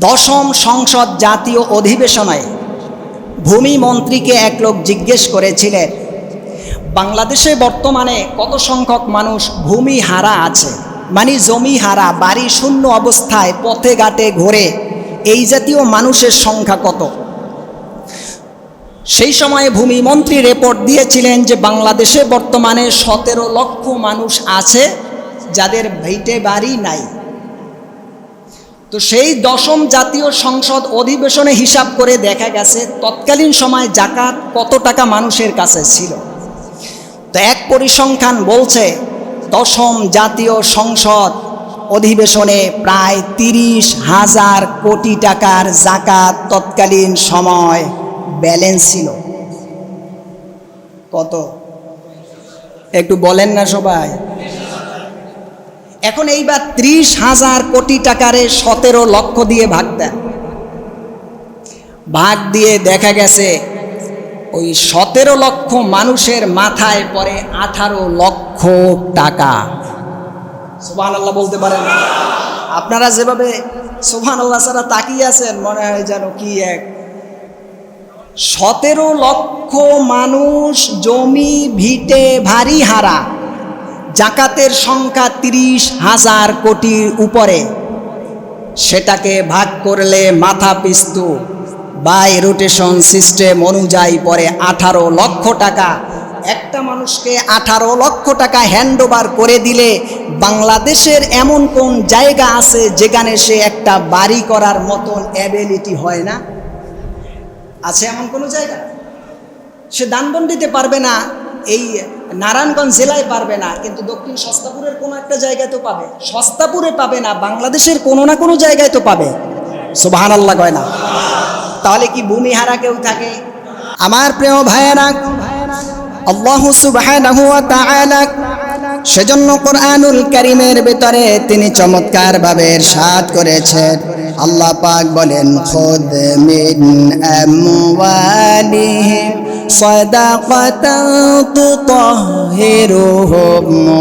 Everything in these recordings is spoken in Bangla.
দশম সংসদ জাতীয় অধিবেশনে ভূমি মন্ত্রীকে এক লোক জিজ্ঞেস করেছিলেন, বাংলাদেশে বর্তমানে কত সংখ্যক মানুষ ভূমি হারা আছে? মানে জমি হারা, বাড়ি শূন্য অবস্থায় পথে ঘাটে ঘোরে, এই জাতীয় মানুষের সংখ্যা কত? সেই সময়ে ভূমি মন্ত্রী রিপোর্ট দিয়েছিলেন যে বাংলাদেশে বর্তমানে সতেরো লক্ষ মানুষ আছে যাদের ভিটে বাড়ি নাই। তো সেই দশম জাতীয় সংসদ অধিবেশনে হিসাব করে দেখা গেছে তৎকালীন সময় জাকাত কত টাকা মানুষের কাছে ছিল। তো এক পরিসংখ্যান বলছে, দশম জাতীয় সংসদ অধিবেশনে প্রায় তিরিশ হাজার কোটি টাকার জাকাত তৎকালীন সময় ব্যালেন্স ছিল। কত? একটু বলেন না সবাই। এখন এইবার ত্রিশ হাজার কোটি টাকারে সতেরো লক্ষ দিয়ে ভাগ দেন। ভাগ দিয়ে দেখা গেছে, ওই সতেরো লক্ষ মানুষের মাথায় পড়ে আঠারো লক্ষ টাকা। সুবহান আল্লাহ বলতে পারেন। আপনারা যেভাবে সুবহান আল্লাহ ছাড়া তাকিয়ে আছেন, মনে হয় যেন কি এক। সতেরো লক্ষ মানুষ জমি, ভিটে, ভারী হারা। জাকাতের সংখ্যা তিরিশ হাজার কোটির উপরে। সেটাকে ভাগ করলে মাথা পিস্তু বাই রোটেশন সিস্টেম অনুযায়ী পরে আঠারো লক্ষ টাকা। একটা মানুষকে আঠারো লক্ষ টাকা হ্যান্ড করে দিলে বাংলাদেশের এমন কোন জায়গা আছে যেখানে সে একটা বাড়ি করার মতন অ্যাবিলিটি হয় না? আছে এমন কোনো জায়গা? সে দানবন দিতে পারবে না। এই নারায়ণগঞ্জ জেলায় পারবে না, কিন্তু দক্ষিণ সস্তাপুরের কোনো একটা জায়গায় তো পাবে। সস্তাপুরে পাবে না, বাংলাদেশের কোনো না কোনো জায়গায় তো পাবে। সুবাহান আল্লাহ কয় না। তাহলে কি ভূমিহারা কেউ থাকে? আমার প্রিয় ভাইয়েরা, আল্লাহ সুবহানাহু সেজন্য কোরআনুল কারীমের ভিতরে তিনি চমৎকার ভাবে ইরশাদ করেছেন। আল্লাহ পাক বলেন, খুদ মিন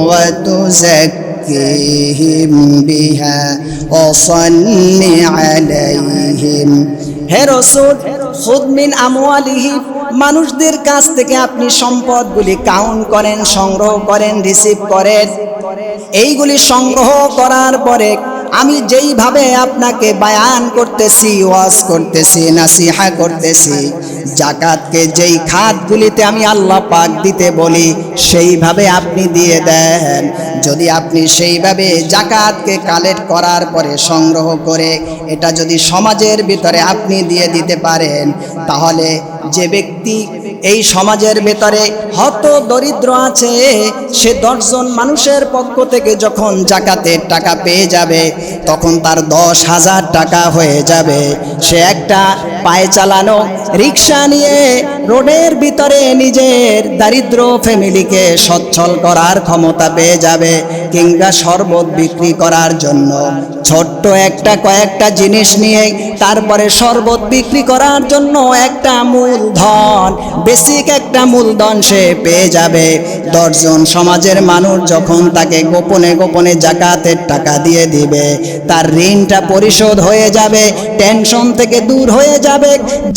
ওয়া তুযাক্কিহিম বিহা ওয়া সাল্লি আলাইহিম হে রসুল খুদমিন আমওয়ালিহি, মানুষদের কাছ থেকে আপনি সম্পদগুলি কাউন্ট করেন, সংগ্রহ করেন, রিসিভ করেন। এইগুলি সংগ্রহ করার পরে আমি যেইভাবে আপনাকে বায়ান করতেছি, ওয়াজ করতেছি, নাসিহা করতেছি জাকাতকে যেই খাতগুলিতে আমি আল্লাহ পাক দিতে বলি, সেইভাবে আপনি দিয়ে দেন। যদি আপনি সেইভাবে জাকাতকে কালেক্ট করার পরে সংগ্রহ করে, এটা যদি সমাজের ভিতরে আপনি দিয়ে দিতে পারেন, তাহলে যে ব্যক্তি এই সমাজের ভেতরে হত দরিদ্র আছে, সে দশজন মানুষের পক্ষ থেকে যখন জাকাতের টাকা পেয়ে যাবে, তখন তার দশ হাজার টাকা হয়ে যাবে। সে একটা পায়ে চালানো, রিক্সা নিয়ে রোডের ভিতরে নিজের দারিদ্র ফ্যামিলিকে সচ্ছল করার ক্ষমতা পেয়ে যাবে, কিংবা শরবত বিক্রি করার জন্য। ছোট্ট একটা কয়েকটা জিনিস নিয়ে তারপরে শরবত বিক্রি করার জন্য একটা মূলধন, বেসিক একটা মূলধন সে পেয়ে যাবে। দশজন সমাজের মানুষ যখন তাকে গোপনে গোপনে জাকাতের টাকা দিয়ে দিবে, তার ঋণটা পরিশোধ হয়ে যাবে, টেনশন থেকে দূর হয়ে যাবে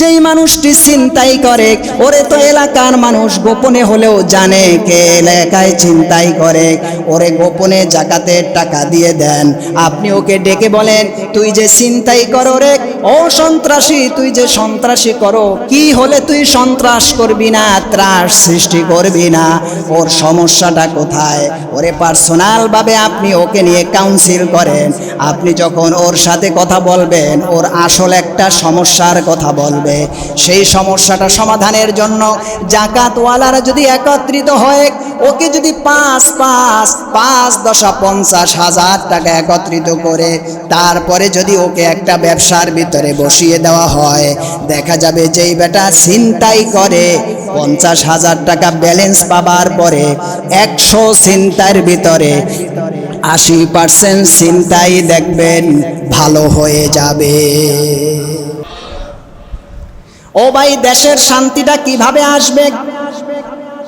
যেই মানুষটি চিন্তাই করে, ওরে তো এলাকার মানুষ গোপনে হলেও জানে কে এলাকায় চিন্তাই করে। ওরে গোপনে জাকাতের টাকা দিয়ে দেন। আপনি ওকে ডেকে বলেন, তুই যে চিন্তাই কর রে ও সন্ত্রাসী, তুই যে সন্ত্রাসী করো, কি হলে তুই সন্ত্রাস করবি না, ত্রাস সৃষ্টি করবি না? ওর সমস্যাটা কোথায়? ওরে পার্সোনালভাবে আপনি ওকে নিয়ে কাউন্সিল করেন। আপনি যখন ওর সাথে কথা বলবেন, ওর আসল একটা সমস্যার কথা বলবে। সেই সমস্যাটা সমাধানের জন্য জাকাতওয়ালারা যদি একত্রিত হয়, ওকে যদি পাঁচ পাঁচ পাঁচ দশা পঞ্চাশ হাজার টাকা একত্রিত করে, তারপরে যদি ওকে একটা ব্যবসার ভিতরে বসিয়ে দেওয়া হয়। দেখা যাবে যেই বেটা ছিনতাই করে, পঞ্চাশ হাজার টাকা ব্যালেন্স পাবার পরে একশো ছিনতাইয়ের ভিতরে আশি পার্সেন্ট ছিনতাই দেখবেন, ভালো হয়ে যাবে। ও ভাই, দেশের শান্তিটা কীভাবে আসবে?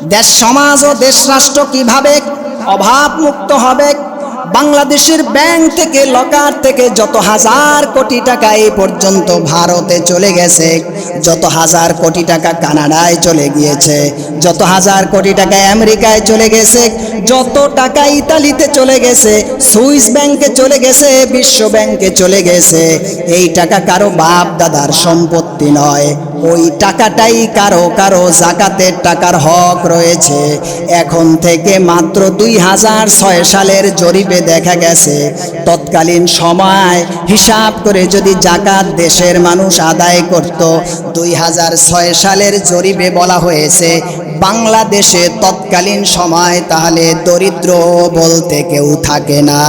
দেশ, সমাজ ও দেশ, রাষ্ট্র কীভাবে অভাব মুক্ত হবে? বাংলাদেশের ব্যাংক থেকে, লকার থেকে যত হাজার কোটি টাকা এই পর্যন্ত ভারতে চলে গেছে, যত হাজার কোটি টাকা কানাডায় চলে গিয়েছে, যত হাজার কোটি টাকা আমেরিকায় চলে গেছে, যত টাকা ইতালিতে চলে গেছে, সুইস ব্যাংকে চলে গেছে, বিশ্ব ব্যাংকে চলে গেছে, এই টাকা কারও বাপ দাদার সম্পত্তি নয়। ওই টাকাটাই কারও কারও জাকাতের টাকার হক রয়েছে। এখন থেকে মাত্র দুই হাজার ছয় সালের জরিপে দেখা গেছে, তৎকালীন সময় হিসাব করে যদি জাকাত দেশের মানুষ আদায় করত, দুই হাজার ছয় সালের জরিপে বলা হয়েছে, বাংলাদেশে তৎকালীন সময় তাহলে দরিদ্র বলতে কেউ থাকে না।